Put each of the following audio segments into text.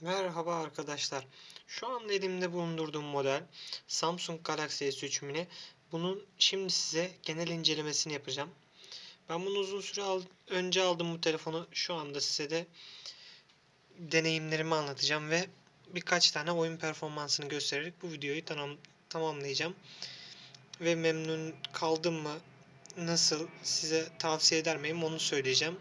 Merhaba arkadaşlar. Şu anda elimde bulundurduğum model Samsung Galaxy S3 Mini. Bunun şimdi size genel incelemesini yapacağım. Ben bunu uzun süre al- önce aldım bu telefonu. Şu anda size de deneyimlerimi anlatacağım ve birkaç tane oyun performansını göstererek bu videoyu tamam tamamlayacağım. Ve memnun kaldım mı, nasıl size tavsiye eder miyim onu söyleyeceğim.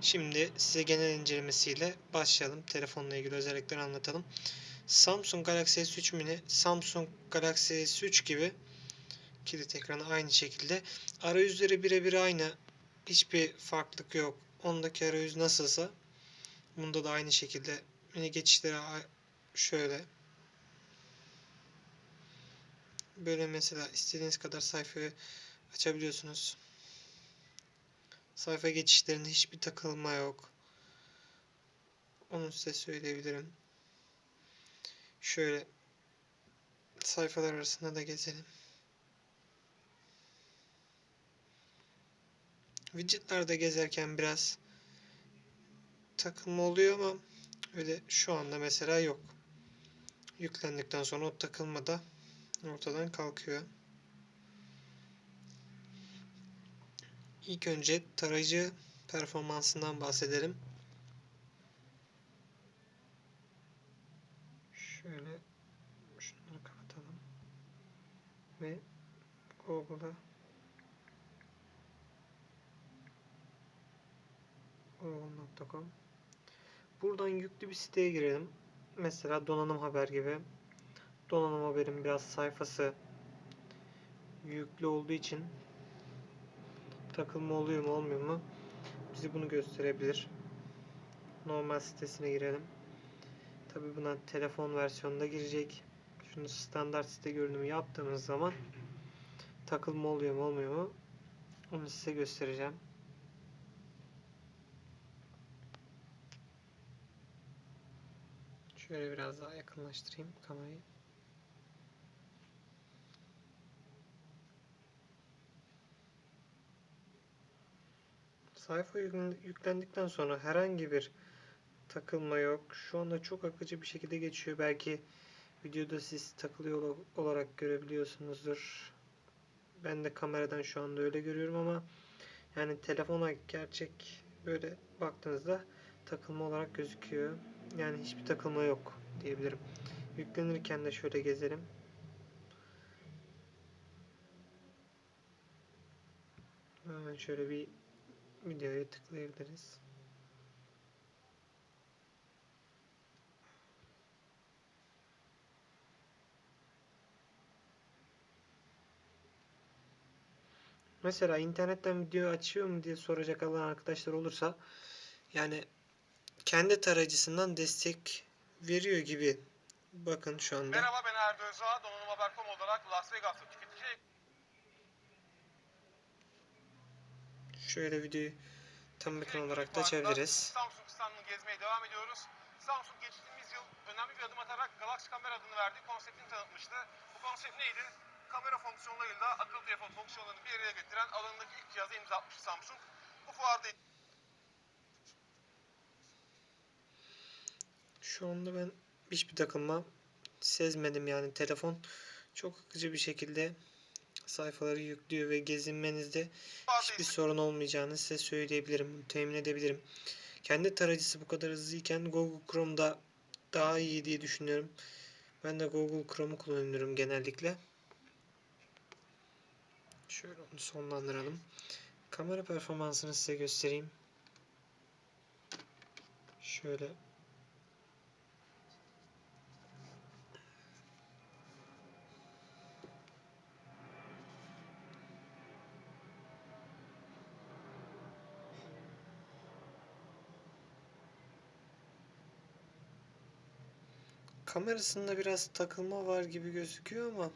Şimdi size genel incelemesiyle başlayalım. Telefonla ilgili özellikleri anlatalım. Samsung Galaxy S3 Mini, Samsung Galaxy S3 gibi kilit ekranı aynı şekilde. Arayüzleri birebir aynı. Hiçbir farklılık yok. Ondaki arayüz nasılsa bunda da aynı şekilde. Yine geçişleri şöyle. Böyle mesela istediğiniz kadar sayfayı açabiliyorsunuz. Sayfa geçişlerinde hiçbir takılma yok. Onu size söyleyebilirim. Şöyle sayfalar arasında da gezelim. Widgetlerde gezerken biraz takılma oluyor ama öyle şu anda mesela yok. Yüklendikten sonra o takılma da ortadan kalkıyor. İlk önce tarayıcı performansından bahsedelim. Şöyle şunları kapatalım. Ve Google'a google.com Buradan yüklü bir siteye girelim. Mesela donanım haber gibi. Donanım haberin biraz sayfası yüklü olduğu için takılma oluyor mu olmuyor mu bize bunu gösterebilir. Normal sitesine girelim. Tabi buna telefon versiyonunda girecek. Şunu standart site görünümü yaptığımız zaman takılma oluyor mu olmuyor mu onu size göstereceğim. Şöyle biraz daha yakınlaştırayım kamerayı. Sayfa yüklen- yüklendikten sonra herhangi bir takılma yok. Şu anda çok akıcı bir şekilde geçiyor. Belki videoda siz takılıyor ola- olarak görebiliyorsunuzdur. Ben de kameradan şu anda öyle görüyorum ama yani telefona gerçek böyle baktığınızda takılma olarak gözüküyor. Yani hiçbir takılma yok diyebilirim. Yüklenirken de şöyle gezelim. Hemen şöyle bir videoya tıklayabiliriz. Mesela internetten video açıyor mu diye soracak olan arkadaşlar olursa yani kendi tarayıcısından destek veriyor gibi. Bakın şu anda. Merhaba ben Erdo Özağ. Donanım Haber.com olarak Las Vegas'ta tüketici Şöyle videoyu tam ekran olarak da açabiliriz. Samsung standını gezmeye devam ediyoruz. Samsung geçtiğimiz yıl önemli bir adım atarak Galaxy Camera adını verdiği konseptini tanıtmıştı. Bu konsept neydi? Kamera fonksiyonlarıyla akıllı telefon fonksiyonlarını bir araya getiren alanındaki ilk cihaza imza atmıştı Samsung. Bu fuarda Şu anda ben hiçbir takılma sezmedim yani telefon çok akıcı bir şekilde sayfaları yüklüyor ve gezinmenizde hiçbir sorun olmayacağını size söyleyebilirim, temin edebilirim. Kendi tarayıcısı bu kadar hızlıyken Google Chrome'da daha iyi diye düşünüyorum. Ben de Google Chrome'u kullanıyorum genellikle. Şöyle onu sonlandıralım. Kamera performansını size göstereyim. Şöyle Kamerasında biraz takılma var gibi gözüküyor ama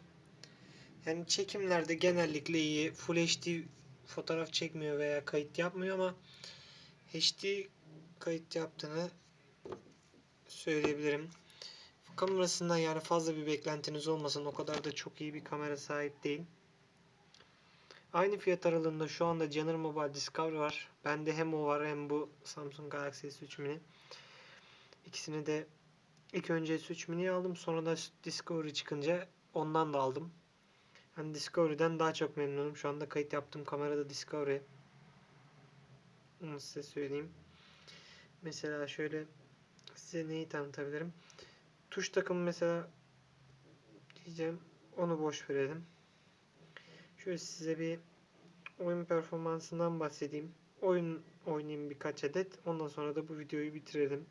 yani çekimlerde genellikle iyi. Full HD fotoğraf çekmiyor veya kayıt yapmıyor ama HD kayıt yaptığını söyleyebilirim. Kamerasından yani fazla bir beklentiniz olmasın. O kadar da çok iyi bir kamera sahip değil. Aynı fiyat aralığında şu anda Caner Mobile Discovery var. Bende hem o var hem bu Samsung Galaxy S3 Mini. İkisini de İlk önce S3 Mini'yi aldım. Sonra da Discovery çıkınca ondan da aldım. Hani Discovery'den daha çok memnunum. Şu anda kayıt yaptığım kamerada Discovery. Onu size söyleyeyim. Mesela şöyle size neyi tanıtabilirim? Tuş takımı mesela diyeceğim. Onu boş verelim. Şöyle size bir oyun performansından bahsedeyim. Oyun oynayayım birkaç adet. Ondan sonra da bu videoyu bitirelim.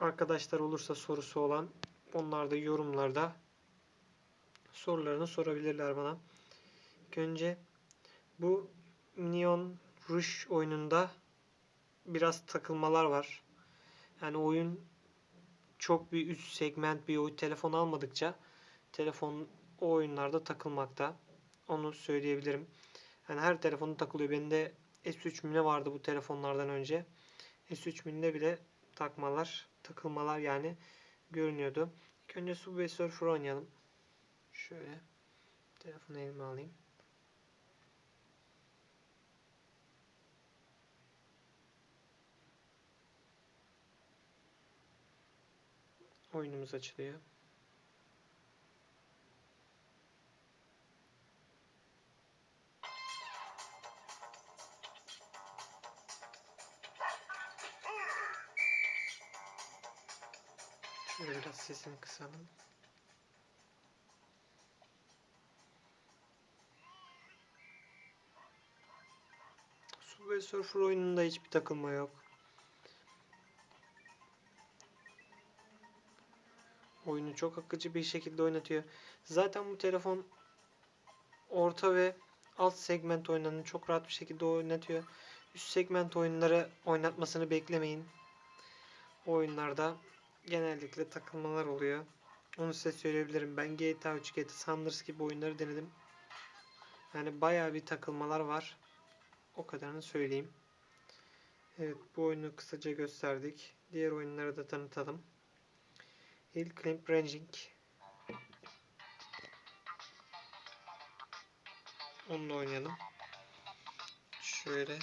Arkadaşlar olursa sorusu olan onlar da yorumlarda sorularını sorabilirler bana. İlk önce bu Neon Rush oyununda biraz takılmalar var. Yani oyun çok bir üst segment bir oyun telefon almadıkça telefon o oyunlarda takılmakta. Onu söyleyebilirim. Yani her telefonu takılıyor. Bende S3 Mini vardı bu telefonlardan önce. S3 Mini'de bile takmalar, takılmalar yani görünüyordu. İlk önce Subway Surfer oynayalım. Şöyle telefonu elime alayım. Oyunumuz açılıyor. Sesini kısalım. Subway Surfer oyununda hiçbir takılma yok. Oyunu çok akıcı bir şekilde oynatıyor. Zaten bu telefon orta ve alt segment oyunlarını çok rahat bir şekilde oynatıyor. Üst segment oyunları oynatmasını beklemeyin. O oyunlarda genellikle takılmalar oluyor. Onu size söyleyebilirim. Ben GTA 3, GTA Sanders gibi oyunları denedim. Yani bayağı bir takılmalar var. O kadarını söyleyeyim. Evet bu oyunu kısaca gösterdik. Diğer oyunları da tanıtalım. Hill Climb Ranging. Onunla oynayalım. Şöyle.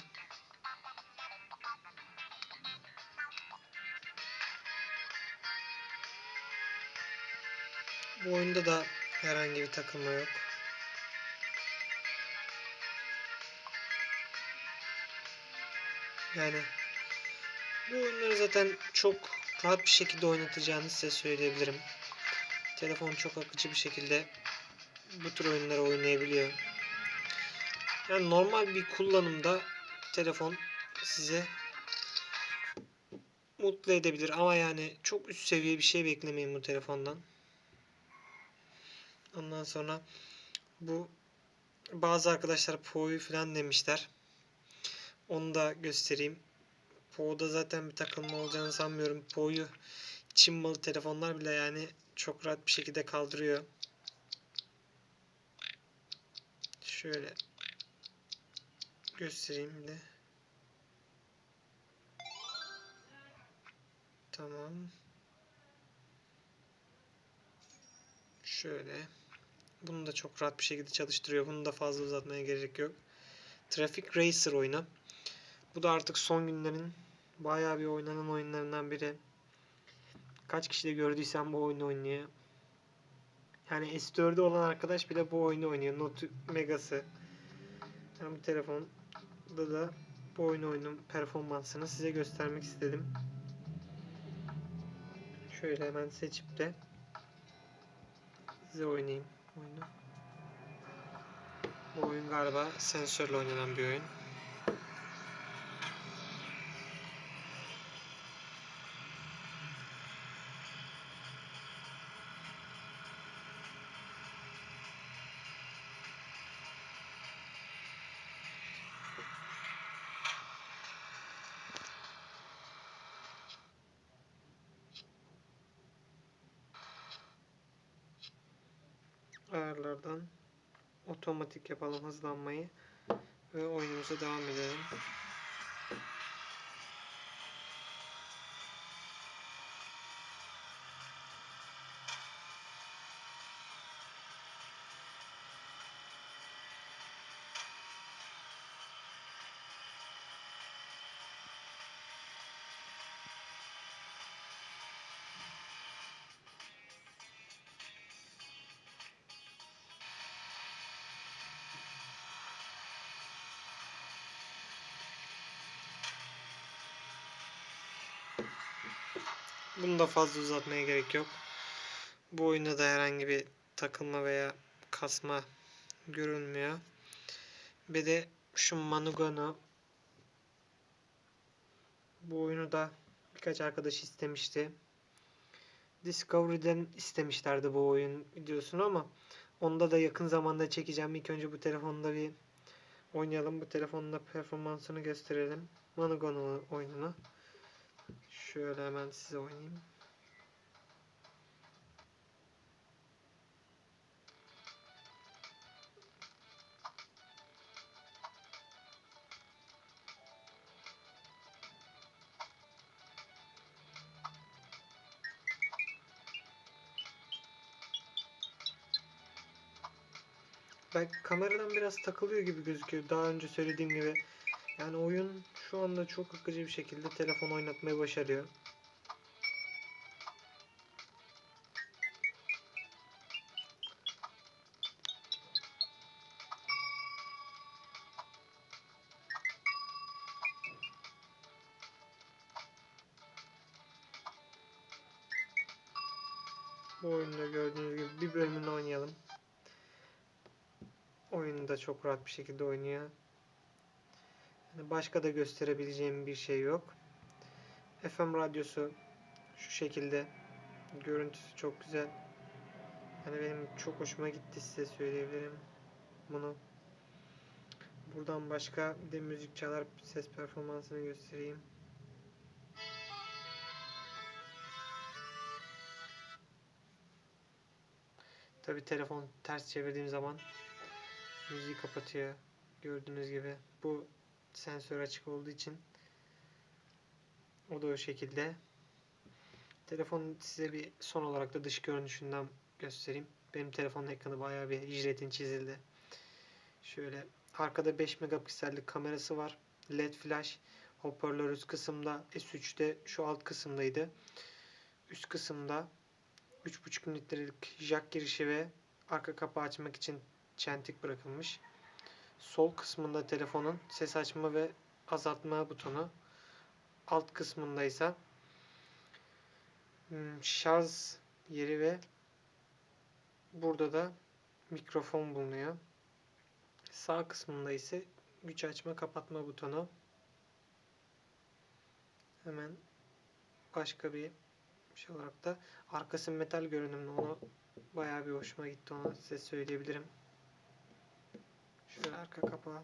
Bu oyunda da herhangi bir takılma yok. Yani bu oyunları zaten çok rahat bir şekilde oynatacağını size söyleyebilirim. Telefon çok akıcı bir şekilde bu tür oyunları oynayabiliyor. Yani normal bir kullanımda telefon size mutlu edebilir ama yani çok üst seviye bir şey beklemeyin bu telefondan. Ondan sonra bu bazı arkadaşlar Po'yu falan demişler. Onu da göstereyim. Po'da zaten bir takılma olacağını sanmıyorum. Po'yu Çin malı telefonlar bile yani çok rahat bir şekilde kaldırıyor. Şöyle göstereyim de. Tamam. Şöyle. Bunu da çok rahat bir şekilde çalıştırıyor. Bunu da fazla uzatmaya gerek yok. Traffic Racer oyunu. Bu da artık son günlerin bayağı bir oynanan oyunlarından biri. Kaç kişi de gördüysem bu oyunu oynuyor. Yani S4'de olan arkadaş bile bu oyunu oynuyor. Note Mega'sı. Yani bu telefonda da bu oyunu oyunun performansını size göstermek istedim. Şöyle hemen seçip de size oynayayım oyunu. Bu oyun galiba sensörle oynanan bir oyun. Ayarlardan otomatik yapalım hızlanmayı ve oyunumuza devam edelim. Bunu da fazla uzatmaya gerek yok. Bu oyunda da herhangi bir takılma veya kasma görünmüyor. Bir de şu Manugano bu oyunu da birkaç arkadaş istemişti. Discovery'den istemişlerdi bu oyun videosunu ama onda da yakın zamanda çekeceğim. İlk önce bu telefonda bir oynayalım. Bu telefonda performansını gösterelim. Manugano oyununu. Şöyle hemen size oynayayım. Belki kameradan biraz takılıyor gibi gözüküyor. Daha önce söylediğim gibi. Yani oyun şu anda çok akıcı bir şekilde telefon oynatmayı başarıyor. Bu oyunda gördüğünüz gibi bir bölümünü oynayalım. Oyunu da çok rahat bir şekilde oynuyor. Başka da gösterebileceğim bir şey yok. FM radyosu şu şekilde. Görüntüsü çok güzel. Yani benim çok hoşuma gitti size söyleyebilirim bunu. Buradan başka de müzik çalar ses performansını göstereyim. Tabi telefon ters çevirdiğim zaman müziği kapatıyor. Gördüğünüz gibi. Bu sensör açık olduğu için o da o şekilde. Telefon size bir son olarak da dış görünüşünden göstereyim. Benim telefonun ekranı bayağı bir jiletin çizildi. Şöyle arkada 5 megapiksellik kamerası var. LED flash. Hoparlör üst kısımda. S3'te şu alt kısımdaydı. Üst kısımda 3.5 litrelik jack girişi ve arka kapağı açmak için çentik bırakılmış. Sol kısmında telefonun ses açma ve azaltma butonu. Alt kısmında ise hmm, şarj yeri ve burada da mikrofon bulunuyor. Sağ kısmında ise güç açma kapatma butonu. Hemen başka bir şey olarak da arkası metal görünümlü onu bayağı bir hoşuma gitti onu size söyleyebilirim. Şöyle arka kapağı